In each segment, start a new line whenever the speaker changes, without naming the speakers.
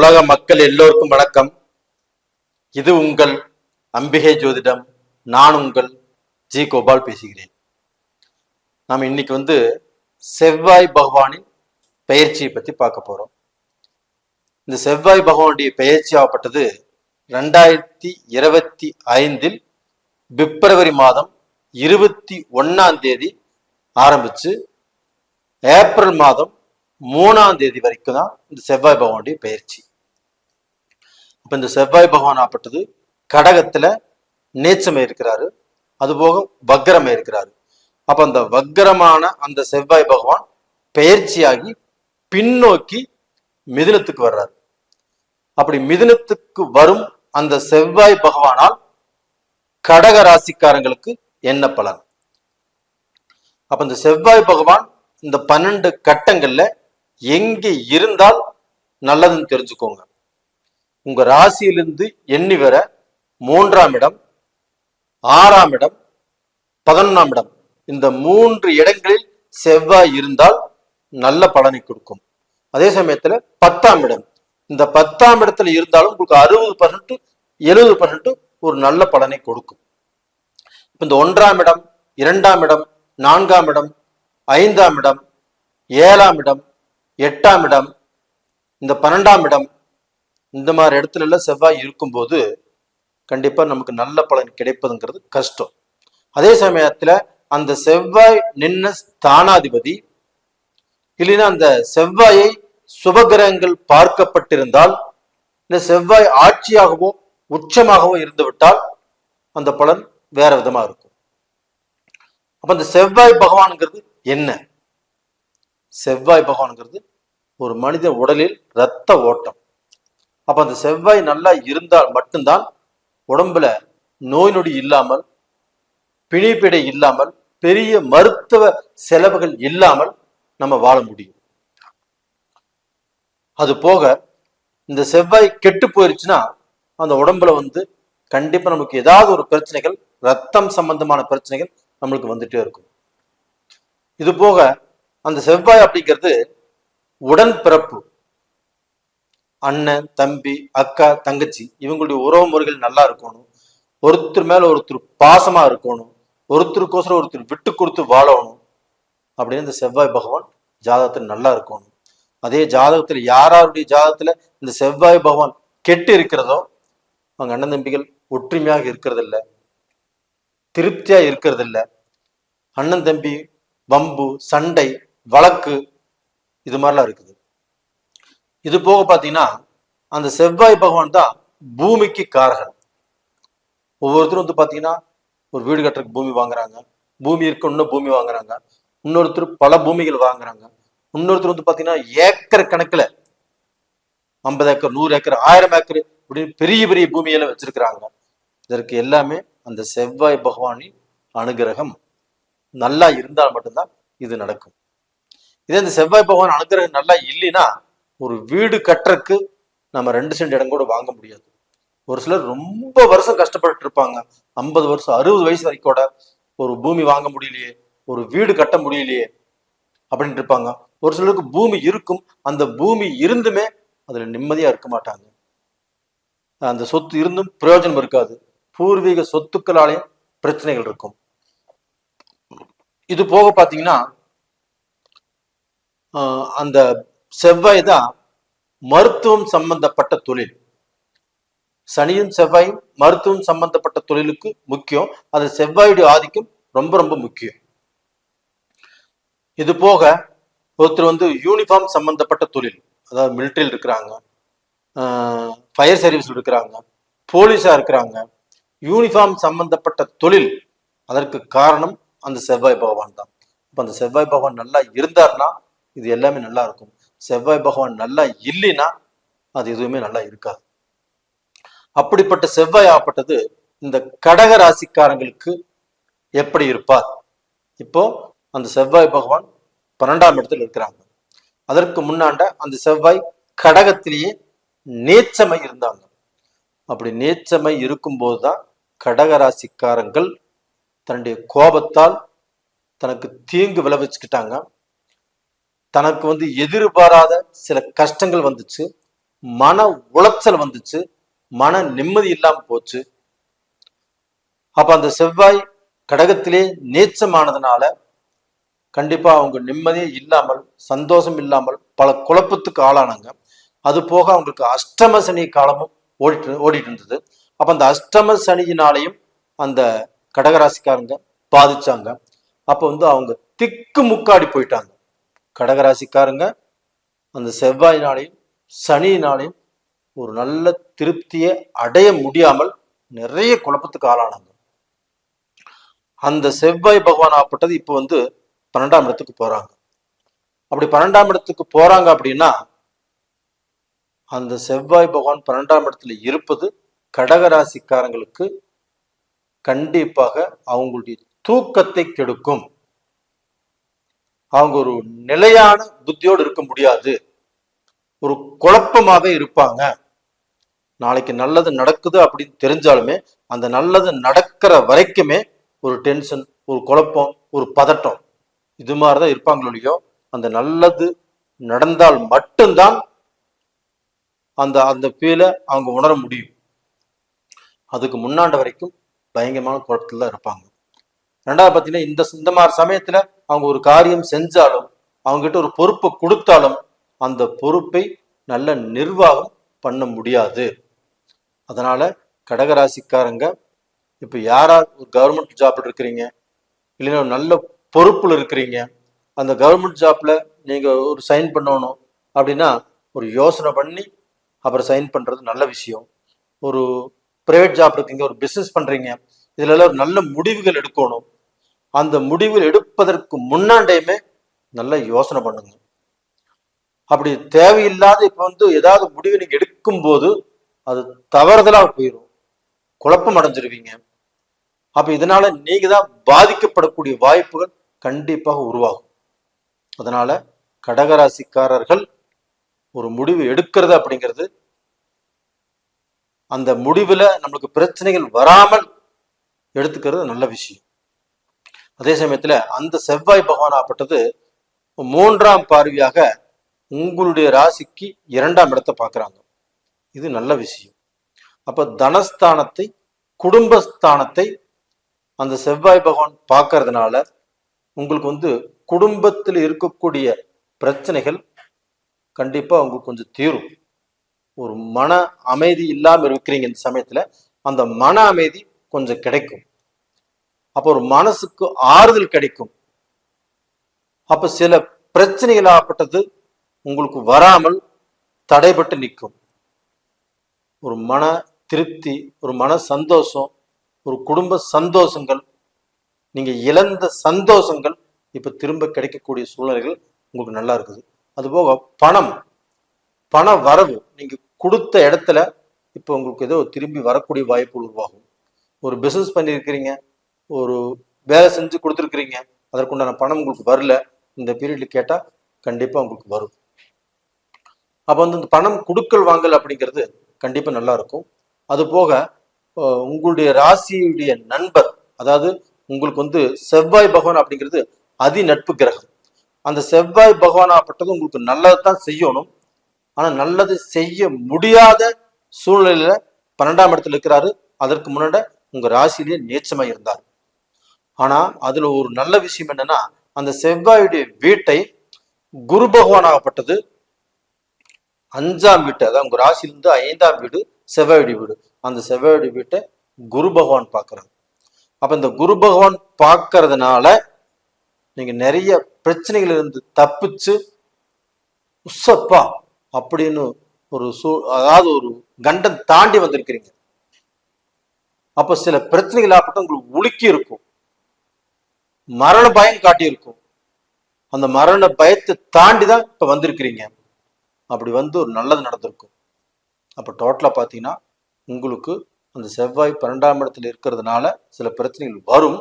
உலக மக்கள் எல்லோருக்கும் வணக்கம். இது உங்கள் அம்பிகை ஜோதிடம். நான் உங்கள் ஜி கோபால் பேசுகிறேன். நாம் இன்னைக்கு வந்து செவ்வாய் பகவானின் பயிற்சியை பத்தி பார்க்க போறோம். இந்த செவ்வாய் பகவானுடைய பயிற்சி ஆகப்பட்டது ரெண்டாயிரத்தி இருபத்தி ஐந்தில் பிப்ரவரி மாதம் இருபத்தி ஒன்னாம் தேதி ஆரம்பிச்சு ஏப்ரல் மாதம் மூணாம் தேதி வரைக்கும் தான் இந்த செவ்வாய் பகவானுடைய பயிற்சி அப்ப இந்த செவ்வாய் பகவான் ஆப்பட்டது கடகத்துல நேச்சமே இருக்கிறாரு. அதுபோக வக்கரமே இருக்கிறாரு. அப்ப அந்த வக்கரமான அந்த செவ்வாய் பகவான் பெயர்ச்சியாகி பின்னோக்கி மிதுனத்துக்கு வர்றாரு. அப்படி மிதுனத்துக்கு வரும் அந்த செவ்வாய் பகவானால் கடக ராசிக்காரங்களுக்கு என்ன பலன்? அப்ப இந்த செவ்வாய் பகவான் இந்த பன்னெண்டு கட்டங்கள்ல எங்கே இருந்தால் நல்லதுன்னு தெரிஞ்சுக்கோங்க. உங்க ராசியிலிருந்து எண்ணி வர மூன்றாம் இடம் ஆறாம் இடம் பதினொன்றாம் இடம். இந்த மூன்று இடங்களில் செவ்வாய் இருந்தால் நல்ல பலனை கொடுக்கும். அதே சமயத்துல பத்தாம் இடம். இந்த பத்தாம் இடத்துல இருந்தாலும் உங்களுக்கு அறுபது பர்சன்ட் எழுபது பர்சன்ட் ஒரு நல்ல பலனை கொடுக்கும். இப்ப இந்த ஒன்றாம் இடம் இரண்டாம் இடம் நான்காம் இடம் ஐந்தாம் இடம் ஏழாம் இடம் எட்டாம் இடம் இந்த பன்னெண்டாம் இடம் இந்த மாதிரி இடத்துல எல்லாம் செவ்வாய் இருக்கும்போது கண்டிப்பா நமக்கு நல்ல பலன் கிடைப்பதுங்கிறது கஷ்டம். அதே சமயத்துல அந்த செவ்வாய் நின்ன ஸ்தானாதிபதி இல்லைன்னா அந்த செவ்வாயை சுபகிரகங்கள் பார்க்கப்பட்டிருந்தால் இந்த செவ்வாய் ஆட்சியாகவோ உச்சமாகவோ இருந்து விட்டால் அந்த பலன் வேற விதமா இருக்கும். அப்ப அந்த செவ்வாய் பகவான்ங்கிறது என்ன? செவ்வாய் பகவான்ங்கிறது ஒரு மனித உடலில் இரத்த ஓட்டம். அப்ப அந்த செவ்வாய் நல்லா இருந்தால் மட்டும்தான் உடம்புல நோய் நொடி இல்லாமல் பிணைப்பிடை இல்லாமல் பெரிய மருத்துவ செலவுகள் இல்லாமல் நம்ம வாழ முடியும். அது போக இந்த செவ்வாய் கெட்டு போயிருச்சுன்னா அந்த உடம்புல வந்து கண்டிப்பா நமக்கு ஏதாவது ஒரு பிரச்சனைகள் ரத்தம் சம்பந்தமான பிரச்சனைகள் நம்மளுக்கு வந்துட்டே இருக்கும். இது போக அந்த செவ்வாய் அப்படிங்கிறது உடன் பிறப்பு அண்ணன் தம்பி அக்கா தங்கச்சி இவங்களுடைய உறவு முறைகள் நல்லா இருக்கணும். ஒருத்தர் மேல ஒருத்தர் பாசமா இருக்கணும். ஒருத்தருக்கோசரம் ஒருத்தர் விட்டு கொடுத்து வாழணும். அப்படின்னு இந்த செவ்வாய் பகவான் ஜாதகத்தில் நல்லா இருக்கணும். அதே ஜாதகத்தில் யாராருடைய ஜாதகத்துல இந்த செவ்வாய் பகவான் கெட்டு இருக்கிறதோ அவங்க அண்ணன் தம்பிகள் ஒற்றுமையாக இருக்கிறதில்ல திருப்தியாக திருப்தியா அண்ணன் தம்பி வம்பு சண்டை வழக்கு இது மாதிரிலாம் இருக்குது. இது போக பாத்தீங்கன்னா அந்த செவ்வாய் பகவான் தான் பூமிக்கு காரகன். ஒவ்வொருத்தரும் வந்து பாத்தீங்கன்னா ஒரு வீடு கட்டுறதுக்கு பூமி வாங்குறாங்க. பூமி இருக்க இன்னும் பூமி வாங்குறாங்க. இன்னொருத்தர் பல பூமிகள் வாங்குறாங்க. இன்னொருத்தர் வந்து பாத்தீங்கன்னா ஏக்கர் கணக்குல ஐம்பது ஏக்கர் நூறு ஏக்கர் ஆயிரம் ஏக்கர் இப்படின்னு பெரிய பெரிய பூமியெல்லாம் வச்சிருக்கிறாங்க. இதற்கு எல்லாமே அந்த செவ்வாய் பகவானின் அனுகிரகம். நல்லா இருந்தால் மட்டும்தான் இது நடக்கும். இதே இந்த செவ்வாய் பகவான் அனுகிரகம் நல்லா இல்லைன்னா ஒரு வீடு கட்டுறதுக்கு நம்ம ரெண்டு சென்ட் இடம் கூட வாங்க முடியாது. ஒரு சிலர் ரொம்ப வருஷம் கஷ்டப்பட்டு இருப்பாங்க. ஐம்பது வருஷம் அறுபது வயசு வரைக்கும் கூட ஒரு பூமி வாங்க முடியலையே ஒரு வீடு கட்ட முடியலையே அப்படின்ட்டு இருப்பாங்க. ஒரு சிலருக்கு பூமி இருக்கும். அந்த பூமி இருந்துமே அதுல நிம்மதியா இருக்க மாட்டாங்க. அந்த சொத்து இருந்தும் பிரயோஜனம் இருக்காது. பூர்வீக சொத்துக்களாலேயும் பிரச்சனைகள் இருக்கும். இது போக பார்த்தீங்கன்னா ஆஹ் அந்த செவ்வாய் தான் மருத்துவம் சம்பந்தப்பட்ட தொழில். சனியும் செவ்வாயும் மருத்துவம் சம்பந்தப்பட்ட தொழிலுக்கு முக்கியம். அது செவ்வாயுடைய ஆதிக்கம் ரொம்ப ரொம்ப முக்கியம். இது போக ஒருத்தர் வந்து யூனிஃபார்ம் சம்பந்தப்பட்ட தொழில் அதாவது மிலிட்டரியில் இருக்கிறாங்க ஃபயர் சர்வீஸ் இருக்கிறாங்க போலீஸா இருக்கிறாங்க. யூனிஃபார்ம் சம்பந்தப்பட்ட தொழில் அதற்கு காரணம் அந்த செவ்வாய் பகவான் தான் இப்போ அந்த செவ்வாய் பகவான் நல்லா இருந்தார்னா இது எல்லாமே நல்லா இருக்கும். செவ்வாய் பகவான் நல்லா இல்லைன்னா அது எதுவுமே நல்லா இருக்காது. அப்படிப்பட்ட செவ்வாய் ஆப்பட்டது இந்த கடக ராசிக்காரங்களுக்கு எப்படி இருப்பார்? இப்போ அந்த செவ்வாய் பகவான் பன்னெண்டாம் இடத்துல இருக்கிறாங்க. அதற்கு முன்னாண்ட அந்த செவ்வாய் கடகத்திலேயே நேச்சமை இருந்தாங்க. அப்படி நேச்சமை இருக்கும்போது தான் கடகராசிக்காரங்கள் தன்னுடைய கோபத்தால் தனக்கு தீங்கு விளைவிச்சுக்கிட்டாங்க. தனக்கு வந்து எதிர்பாராத சில கஷ்டங்கள் வந்துச்சு மன உளைச்சல் வந்துச்சு மன நிம்மதி இல்லாம போச்சு. அப்ப அந்த செவ்வாய் கடகத்திலே நீச்சமானதுனால கண்டிப்பா அவங்க நிம்மதியே இல்லாமல் சந்தோஷம் இல்லாமல் பல குழப்பத்துக்கு ஆளானாங்க. அது போக அவங்களுக்கு அஷ்டம சனி காலமும் ஓடிட்டு ஓடிட்டு இருந்தது. அப்ப அந்த அஷ்டம சனியினாலையும் அந்த கடகராசிக்காரங்க பாதிச்சாங்க. அப்ப வந்து அவங்க திக்கு முக்காடி போயிட்டாங்க. கடகராசிக்காரங்க அந்த செவ்வாயினாலையும் சனியினாலையும் ஒரு நல்ல திருப்தியை அடைய முடியாமல் நிறைய குழப்பத்துக்கு ஆளானாங்க. அந்த செவ்வாய் பகவான் ஆப்பட்டது இப்போ வந்து பன்னெண்டாம் இடத்துக்கு போறாங்க. அப்படி பன்னெண்டாம் இடத்துக்கு போறாங்க அப்படின்னா அந்த செவ்வாய் பகவான் பன்னெண்டாம் இடத்துல இருப்பது கடகராசிக்காரங்களுக்கு கண்டிப்பாக அவங்களுடைய தூக்கத்தை கெடுக்கும். அவங்க ஒரு நிலையான புத்தியோடு இருக்க முடியாது. ஒரு குழப்பமாவே இருப்பாங்க. நாளைக்கு நல்லது நடக்குது அப்படின்னு தெரிஞ்சாலுமே அந்த நல்லது நடக்கிற வரைக்குமே ஒரு டென்ஷன் ஒரு குழப்பம் ஒரு பதட்டம் இது மாதிரிதான் இருப்பாங்களோ அந்த நல்லது நடந்தால் மட்டும்தான் அந்த அந்த ஃபீலை அவங்க உணர முடியும். அதுக்கு முன்னாண்ட வரைக்கும் பயங்கரமான குழப்பத்தில் தான் இருப்பாங்க. ரெண்டாவது பார்த்தீங்கன்னா இந்த இந்த மாதிரி சமயத்தில் அவங்க ஒரு காரியம் செஞ்சாலும் அவங்க கிட்ட ஒரு பொறுப்பை கொடுத்தாலும் அந்த பொறுப்பை நல்ல நிர்வாகம் பண்ண முடியாது. அதனால கடகராசிக்காரங்க இப்போ யாரா ஒரு கவர்மெண்ட் ஜாப்ல இருக்கிறீங்க இல்லைன்னா ஒரு நல்ல பொறுப்புல இருக்கிறீங்க அந்த கவர்மெண்ட் ஜாப்ல நீங்க ஒரு சைன் பண்ணணும் அப்படின்னா ஒரு யோசனை பண்ணி அப்புறம் சைன் பண்றது நல்ல விஷயம். ஒரு பிரைவேட் ஜாப் இருக்கீங்க ஒரு பிசினஸ் பண்றீங்க இதுல எல்லாம் நல்ல முடிவுகள் எடுக்கணும். அந்த முடிவுகள் எடுப்பதற்கு முன்னாண்டையுமே நல்லா யோசனை பண்ணுங்க. அப்படி தேவையில்லாத இப்ப வந்து ஏதாவது முடிவு நீங்க எடுக்கும் போது அது தவறுதலா போயிடும் குழப்பம் அடைஞ்சிருவீங்க. அப்ப இதனால நீங்க தான் பாதிக்கப்படக்கூடிய வாய்ப்புகள் கண்டிப்பாக உருவாகும். அதனால கடகராசிக்காரர்கள் ஒரு முடிவு எடுக்கிறது அப்படிங்கிறது அந்த முடிவுல நம்மளுக்கு பிரச்சனைகள் வராமல் எடுத்துக்கிறது நல்ல விஷயம். அதே சமயத்துல அந்த செவ்வாய் பகவான் ஆப்பட்டது மூன்றாம் பார்வையாக உங்களுடைய ராசிக்கு இரண்டாம் இடத்தை பார்க்குறாங்க. இது நல்ல விஷயம். அப்ப தனஸ்தானத்தை குடும்பஸ்தானத்தை அந்த செவ்வாய் பகவான் பார்க்கறதுனால உங்களுக்கு வந்து குடும்பத்தில் இருக்கக்கூடிய பிரச்சனைகள் கண்டிப்பாக உங்களுக்கு கொஞ்சம் தீரும். ஒரு மன அமைதி இல்லாமல் இருக்கிறீங்க இந்த சமயத்தில் அந்த மன அமைதி கொஞ்சம் கிடைக்கும். அப்போ ஒரு மனசுக்கு ஆறுதல் கிடைக்கும். அப்போ சில பிரச்சனைகள் ஆப்பட்டது உங்களுக்கு வராமல் தடைபட்டு நிற்கும். ஒரு மன திருப்தி ஒரு மன சந்தோஷம் ஒரு குடும்ப சந்தோஷங்கள் நீங்க இழந்த சந்தோஷங்கள் இப்ப திரும்ப கிடைக்கக்கூடிய சூழ்நிலைகள் உங்களுக்கு நல்லா இருக்குது. அதுபோக பணம் பண வரவு நீங்க கொடுத்த இடத்துல இப்போ உங்களுக்கு ஏதோ திரும்பி வரக்கூடிய வாய்ப்பு உருவாகும். ஒரு பிசினஸ் பண்ணியிருக்கிறீங்க ஒரு வேலை செஞ்சு கொடுத்துருக்கிறீங்க அதற்குண்டான பணம் உங்களுக்கு வரல இந்த பீரியட்ல கேட்டா கண்டிப்பா உங்களுக்கு வரும். அப்போ வந்து இந்த பணம் கொடுக்கல் வாங்கல் அப்படிங்கிறது கண்டிப்பா நல்லா இருக்கும். அது போக உங்களுடைய ராசியுடைய நண்பர் அதாவது உங்களுக்கு வந்து செவ்வாய் பகவான் அப்படிங்கிறது அதி நட்பு கிரகம். அந்த செவ்வாய் பகவானாப்பட்டது உங்களுக்கு நல்லதுதான் செய்யணும். ஆனா நல்லது செய்ய முடியாத சூழ்நிலையில பன்னெண்டாம் இடத்துல இருக்கிறாரு. அதற்கு முன்னாடி உங்க ராசியிலேயே நீச்சமா இருந்தார். ஆனா அதுல ஒரு நல்ல விஷயம் என்னன்னா அந்த செவ்வாயுடைய வீட்டை குரு பகவானாகப்பட்டது. அஞ்சாம் வீட்டு அதாவது உங்க ராசியிலிருந்து ஐந்தாம் வீடு செவ்வாயுடைய வீடு. அந்த செவ்வாயுடைய வீட்டை குரு பகவான் பார்க்கறாங்க அப்ப இந்த குரு பகவான் பார்க்கறதுனால நீங்க நிறைய பிரச்சனைகள் இருந்து தப்பிச்சு உசப்பா அப்படின்னு ஒரு சூ அதாவது ஒரு கண்டம் தாண்டி வந்திருக்கிறீங்க. அப்ப சில பிரச்சனைகள் ஆப்பட்டும் உங்களுக்கு உலுக்கி இருக்கும். மரண பயம் காட்டி இருக்கும். அந்த மரண பயத்தை தாண்டி தான் இப்ப வந்திருக்கிறீங்க. அப்படி வந்து ஒரு நல்லது நடந்திருக்கும். அப்ப டோட்டலா பாத்தீங்கன்னா உங்களுக்கு அந்த செவ்வாய் பன்னெண்டாம் இடத்துல இருக்கிறதுனால சில பிரச்சனைகள் வரும்.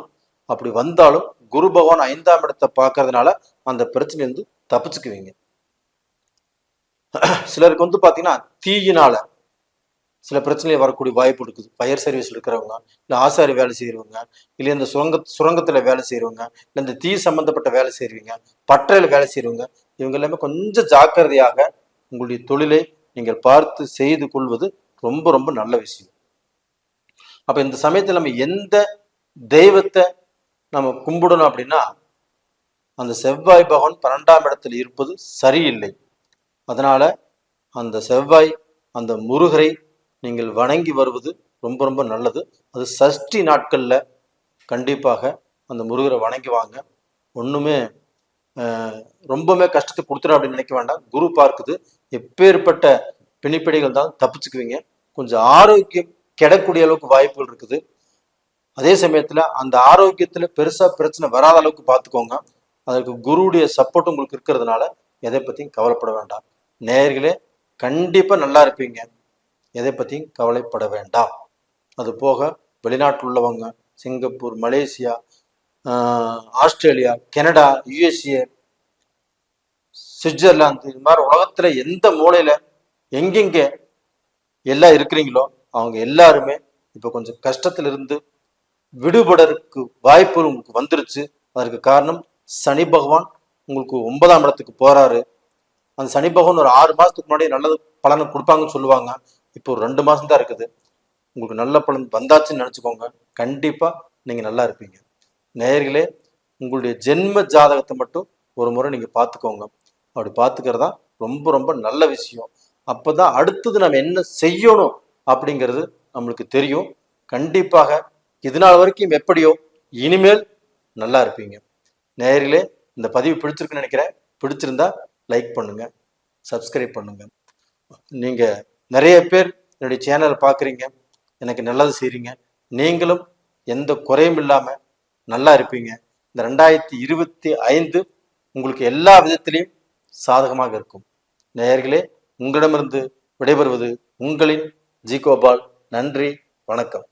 அப்படி வந்தாலும் குரு பகவான் ஐந்தாம் இடத்தை பார்க்கறதுனால அந்த பிரச்சனையிலிருந்து தப்பிச்சுக்குவீங்க. சிலருக்கு வந்து பாத்தீங்கன்னா தீயினால சில பிரச்சனைகள் வரக்கூடிய வாய்ப்பு இருக்குது. ஃபயர் சர்வீஸ் இருக்கிறவங்க இல்லை ஆசாரி வேலை செய்கிறவங்க இல்லை இந்த சுரங்க சுரங்கத்தில் வேலை செய்கிறவங்க இல்லை இந்த தீ சம்மந்தப்பட்ட வேலை செய்கிறவங்க பட்டறையில் வேலை செய்கிறவங்க இவங்க எல்லாமே கொஞ்சம் ஜாக்கிரதையாக உங்களுடைய தொழிலை நீங்கள் பார்த்து செய்து கொள்வது ரொம்ப ரொம்ப நல்ல விஷயம். அப்போ இந்த சமயத்தில் நம்ம எந்த தெய்வத்தை நம்ம கும்பிடணும் அப்படின்னா அந்த செவ்வாய் பகவான் பன்னெண்டாம் இடத்தில் இருப்பது சரியில்லை. அதனால அந்த செவ்வாய் அந்த முருகரை நீங்கள் வணங்கி வருவது ரொம்ப ரொம்ப நல்லது. அது சஷ்டி நாட்களில் கண்டிப்பாக அந்த முருகரை வணங்கி வாங்க. ஒன்றுமே ரொம்பவுமே கஷ்டத்தை கொடுத்துரும் அப்படின்னு நினைக்க வேண்டாம். குரு பார்க்குது. எப்பேற்பட்ட பிணிப்பிடைகள் தான் தப்பிச்சுக்குவீங்க. கொஞ்சம் ஆரோக்கியம் கிடக்கூடிய அளவுக்கு வாய்ப்புகள் இருக்குது. அதே சமயத்தில் அந்த ஆரோக்கியத்தில் பெருசாக பிரச்சனை வராத அளவுக்கு பார்த்துக்கோங்க அதற்கு குருவுடைய சப்போர்ட் உங்களுக்கு இருக்கிறதுனால எதை பற்றியும் கவலைப்பட வேண்டாம். நேயர்களே கண்டிப்பாக நல்லா இருப்பீங்க. எதை பற்றியும் கவலைப்பட வேண்டாம் அது போக வெளிநாட்டில் உள்ளவங்க சிங்கப்பூர் மலேசியா ஆஹ், ஆஸ்திரேலியா கனடா யுஎஸ்ஏ சுவிட்சர்லாந்து இது மாதிரி உலகத்துல எந்த மூலையில எங்கெங்க எல்லாம் இருக்கிறீங்களோ அவங்க எல்லாருமே இப்ப கொஞ்சம் கஷ்டத்திலிருந்து விடுபடறதுக்கு வாய்ப்பு உங்களுக்கு வந்துருச்சு. அதற்கு காரணம் சனி பகவான் உங்களுக்கு ஒன்பதாம் இடத்துக்கு போறாரு. அந்த சனி பகவான் ஒரு ஆறு மாதத்துக்கு முன்னாடி நல்லது பலனை கொடுப்பாங்கன்னு சொல்லுவாங்க. இப்போ ஒரு ரெண்டு மாதம் தான் இருக்குது. உங்களுக்கு நல்ல பலன் வந்தாச்சுன்னு நினச்சிக்கோங்க. கண்டிப்பாக நீங்கள் நல்லா இருப்பீங்க. நேயர்களே உங்களுடைய ஜென்ம ஜாதகத்தை மட்டும் ஒரு முறை நீங்க பார்த்துக்கோங்க. அப்படி பார்த்துக்கிறதா ரொம்ப ரொம்ப நல்ல விஷயம். அப்பதான் அடுத்தது நம்ம என்ன செய்யணும் அப்படிங்கிறது நம்மளுக்கு தெரியும். கண்டிப்பாக இது நாள் வரைக்கும் எப்படியோ இனிமேல் நல்லா இருப்பீங்க. நேயர்களே இந்த பதிவு பிடிச்சிருக்குன்னு நினைக்கிறேன். பிடிச்சிருந்தா லைக் பண்ணுங்க. சப்ஸ்கிரைப் பண்ணுங்க. நீங்கள் நிறைய பேர் என்னுடைய சேனலை பார்க்குறீங்க எனக்கு நல்லது செய்கிறீங்க நீங்களும் எந்த குறையும் இல்லாமல் நல்லா இருப்பீங்க. இந்த ரெண்டாயிரத்தி இருபத்தி ஐந்து உங்களுக்கு எல்லா விதத்திலையும் சாதகமாக இருக்கும். நேயர்களே உங்களிடமிருந்து விடைபெறுவது உங்களின் ஜி கோபால். நன்றி வணக்கம்.